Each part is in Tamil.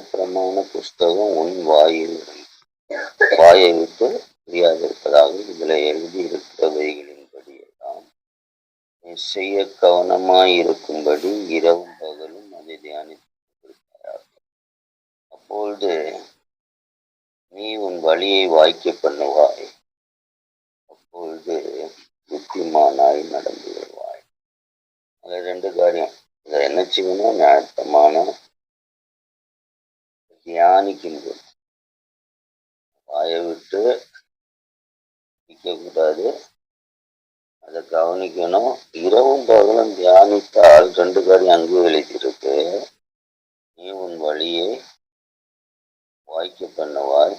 பிரமாண புஸ்தகம் உன் வாயில் வாயை விட்டு பிரியாதிருப்பதாக இதில் எழுதியிருக்கிறவைகளின்படி எல்லாம் நீ செய்ய கவனமாய் இருக்கும்படி இரவும் பகலும் அதை தியானித்து அப்பொழுது நீ உன் வழியை வாய்க்க பண்ணுவாய். அப்பொழுது புத்திமானாய் நடந்து வருவாய். அதில் ரெண்டு காரியம். இதை என்ன செய்யணும்? ஞாபகமான தியானிக்கின்றது. வாயை விட்டு நிற்கக்கூடாது. அதை கவனிக்கணும். இரவும் பகலும் தியானித்தால் ரெண்டு காரியம் அங்கு எழுதியிருக்கு நீ உன் வழியை வாய்க்க பண்ணுவாய்.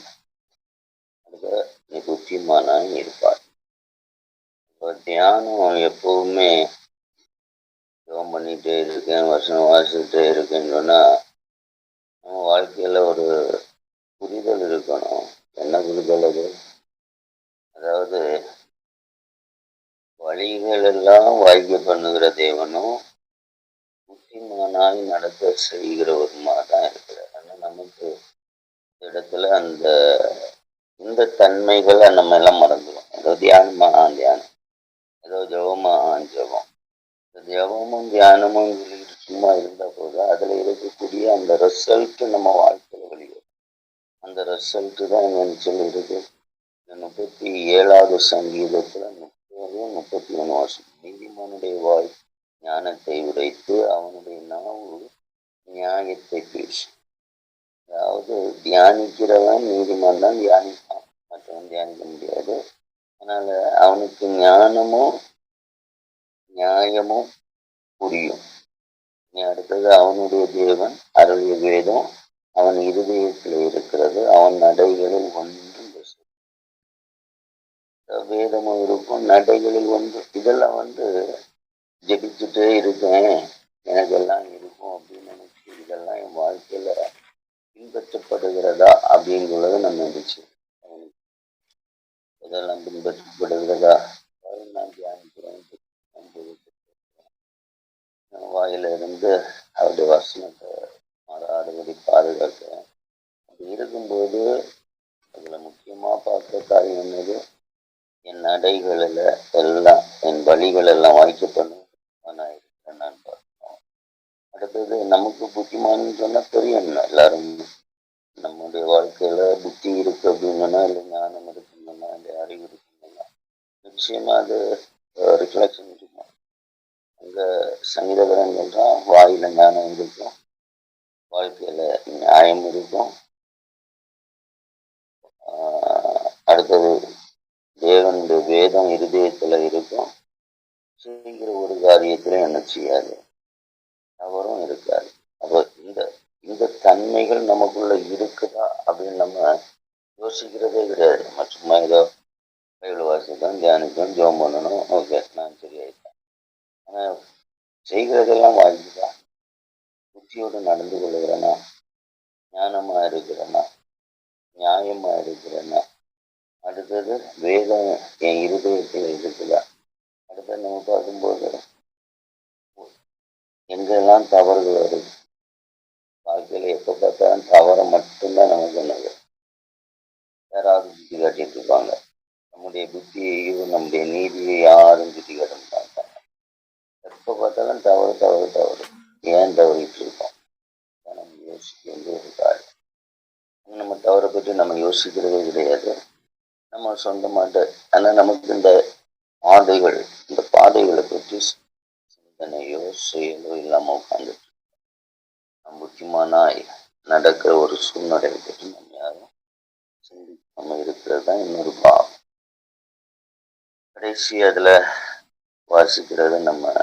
நீ புத்திமானாய் இருப்பாய். இப்போ தியானம் எப்பவுமே யோகம் பண்ணிகிட்டே இருக்கேன் வருஷம் வாசிட்டே இருக்கேன்னு சொன்னால் வாழ்க்கையில் ஒரு புரிதல் இருக்கணும். என்ன புரிதல் அது? அதாவது வழிகள் எல்லாம் வாய்க்க பண்ணுகிற தேவனும் புத்திமானாய் நடத்த செய்கிறவருமா தான் இருக்கிறார். ஆனால் நமக்கு இந்த இடத்துல அந்த இந்த தன்மைகளை நம்ம எல்லாம் மறந்துடும் ஏதோ தியானமா தியானம். ஏதோ ஜபமா ஜபம். ஜெபம் இந்த தியானமும் சும்மா இருந்தால் போது அதில் இருக்கக்கூடிய அந்த ரிசல்ட் நம்ம வாழ்க்கையில் வெளியே அந்த ரிசல்ட்டு தான் என்னன்னு சொல்லியிருக்கு இந்த முப்பத்தி ஏழாவது சங்கீதத்தில் முப்பது முப்பத்தி ஒன்று வருஷம் நீதிமானுடைய வாய் ஞானத்தை உடைத்து அவனுடைய நாவு நியாயத்தை பேசும் அதாவது தியானிக்கிறவன் நீதிமான் தான் தியானிப்பான். மற்றவன் தியானிக்க முடியாது. அதனால் அவனுக்கு ஞானமும் நியாயமும் புரியும். அடுத்தது அவனுடைய தேவன் அருளிய வேதம் அவன் இருதயத்தில் இருக்கிறது. அவன் நடைகளில் ஒன்று வேதமும் இருக்கும் நடைகளில் ஒன்று. இதெல்லாம் வந்து ஜெபிச்சுட்டே இருக்கேன். எனக்கு எல்லாம் இருக்கும் அப்படின்னு நினைச்சு இதெல்லாம் என் வாழ்க்கையில பின்பற்றப்படுகிறதா அப்படிங்கிறத நம்ம நினைச்சு. இதெல்லாம் பின்பற்றப்படுகிறதா நான் தியானிக்கிறேன் வாயிலிருந்து அவருடைய வசனத்தை மாறாடுபடி பாதுகாக்க அப்படி இருக்கும்போது அதில் முக்கியமாக பார்க்க காரியம் என்னது? என் நடைகளில் எல்லாம் என் வழிகள் எல்லாம் வாய்க்க பண்ணும் நான் இருக்கிறேன் நான் பார்க்கணும் அடுத்தது நமக்கு புத்திமான்னு சொன்னால் தெரியும். எல்லாரும் நம்முடைய வாழ்க்கையில் புத்தி இருக்கு அப்படின்னா இல்லை ஞானம் இருக்குன்னா இல்லை அறிவு இருக்குன்னா நிச்சயமாக அது ரிஃப்ளெக்ஷன் இந்த அங்கே சங்கீதகரன் சொல்கிறான் வாயில் ஞானம் இருக்கும். வாழ்க்கையில் நியாயம் இருக்கும். அடுத்தது தேவனுடைய வேதம் இருதயத்தில் இருக்கும். செய்கிற ஒரு காரியத்திலும் என்ன செய்யாது. அவரும் இருக்காது. அப்போ இந்த இந்த தன்மைகள் நமக்குள்ள இருக்குதா அப்படின்னு நம்ம யோசிக்கிறதே கிடையாது. நம்ம சும்மா ஏதோ கையில் வாசிக்கணும் தியானிக்கணும் ஜோம் பண்ணணும். ஓகே நான் செய்கிறதெல்லாம் வாழ்க்கைதான் புத்தியோடு நடந்து கொள்கிறேனா? ஞானமா இருக்கிறனா? நியாயமா இருக்கிறனா? அடுத்தது வேதம் என் இருதயத்தில் இருக்குதா? அடுத்தது நம்ம பார்க்கும்போது எங்கெல்லாம் தவறுகள் வருது? வாழ்க்கையில் எப்போ பார்த்தாலும் தவறை மட்டும்தான் நமக்கு என்னது யாராவது புத்தி காட்டிட்டு இருப்பாங்க. நம்முடைய புத்தியையும் நம்முடைய நீதியை யாரும் சுற்றி காட்ட மாட்டாங்க எப்போ பார்த்தாலும் தவறு தவறு தவறு ஏன் தவறிட்டு இருக்கோம் நம்ம யோசிக்க வேண்டிய ஒரு காரியம் நம்ம தவறை பற்றி நம்ம யோசிக்கிறதே கிடையாது. நம்ம சொந்தமாட்ட ஆனால் நமக்கு இந்த பாதைகள் இந்த பாதைகளை பற்றி சிந்தனையோ செயலோ இல்லாமல் உட்காந்துட்டு நம்ம முக்கியமான நடக்கிற ஒரு சூழ்நிலையை பற்றி நம்ம யாரும் சிந்திக்காம இருக்கிறது தான் இன்னொரு பாவம். கடைசி அதில் வாசிக்கிறது நம்ம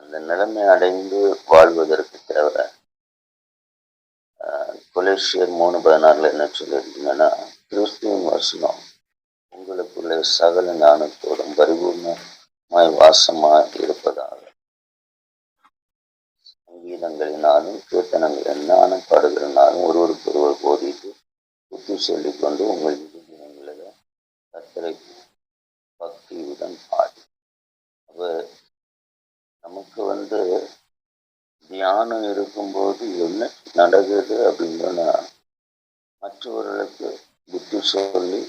அந்த நிலைமை அடைந்து வாழ்வதற்கு தேவை. கொலேசியர் மூணு பதினாறுல என்ன சொல்லியிருந்தீங்கன்னா கிறிஸ்துவின் வசனம் உங்களுக்குள்ளே சகல ஞானத்தோடும் பரிபூர்ணமாய் வாசமாய் இருப்பதாக. சங்கீதங்களினாலும் கீர்த்தனங்களினாலும் பாடுகிறனாலும் ஒருவருக்கு ஒருவர் போதிட்டு புத்தி சொல்லிக்கொண்டு உங்கள் இருதயங்களில் கத்தரை பக்தியுடன் பாடி. அவர் நமக்கு வந்து தியானம் இருக்கும்போது என்ன நடக்குது அப்படின்னு சொன்னா மற்றவர்களுக்கு புத்தி சொல்லி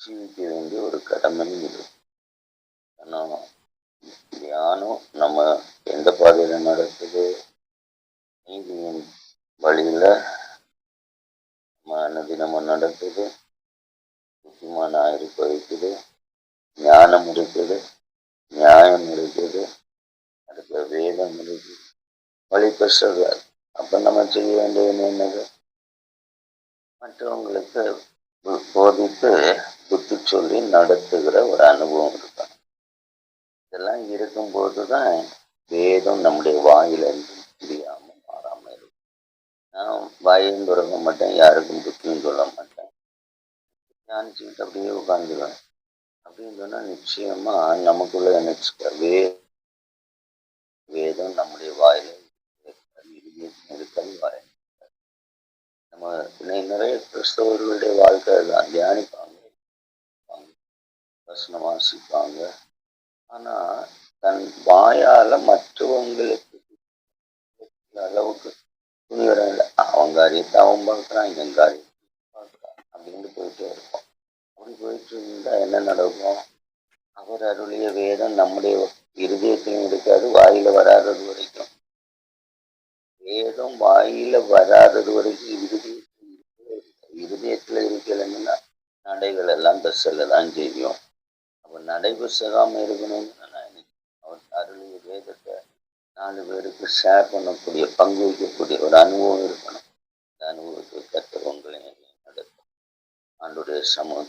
ஜீவிக்க வேண்டிய ஒரு கடமையும் இது. ஆனால் தியானம் நம்ம எந்த பாதையில் நடக்குது நீதியின் வழியில் நம்ம அனுதினமும் நடக்குது புத்திமான இருக்க வைக்குது ஞானம் இருக்குது நியாயம் இருக்குது வழி பெற்றது அப்போ நம்ம செய்ய வேண்டியது என்னது? மற்றவங்களுக்கு போதித்து புத்தி சொல்லி நடத்துகிற ஒரு அனுபவம் இருக்கும் இதெல்லாம் இருக்கும்போது தான் வேதம் நம்முடைய வாயிலிருந்து தெரியாம மாறாம இருக்கும். நான் வாயும் தொடங்க மாட்டேன் யாருக்கும் புத்தியும் சொல்ல மாட்டேன். ஞானிச்சுக்கிட்டு அப்படியே உட்காந்துருவேன் அப்படின்னு சொன்னா நிச்சயமா நமக்குள்ள நினைச்சுக்க வே வேதம் நம்முடைய வாயில இருக்காது, இருதயத்தில் இருக்காது வாயில் நம்ம இன்னைக்கு நிறைய கிறிஸ்தவர்களுடைய வாழ்க்கை தான் தியானிப்பாங்க. வசனம் வாசிப்பாங்க. ஆனா தன் வாயால மற்றவங்களுக்கு அளவுக்கு துணிவரம் அவன் காரியத்தை அவன் பார்க்குறான் இவன் காரியத்தை பார்க்குறான் அப்படின்னு போயிட்டே இருப்போம். அப்படி போயிட்டு இருந்தா என்ன நடக்கும்? அவர் அருளிய வேதம் நம்முடைய இருதயத்திலும் இருக்காது வாயில வராதது வரைக்கும். வேதம் வாயில வராதது வரைக்கும் இருதயத்தில் இருக்கவே இருக்காது. இருதயத்துல இருக்கலைன்னா நடைகள் எல்லாம் பெருசில் தான் செய்யும். அப்போ நடை புஸ்தகாம இருக்கணும்னு நான் அவன் அவர் அருளிய வேதத்தை நாலு பேருக்கு ஷேர் பண்ணக்கூடிய பங்கு வைக்கக்கூடிய ஒரு அனுபவம் இருக்கணும். அந்த அனுபவத்தை கற்று உங்களை நடக்கும் ஆண்டுடைய சமூகத்தை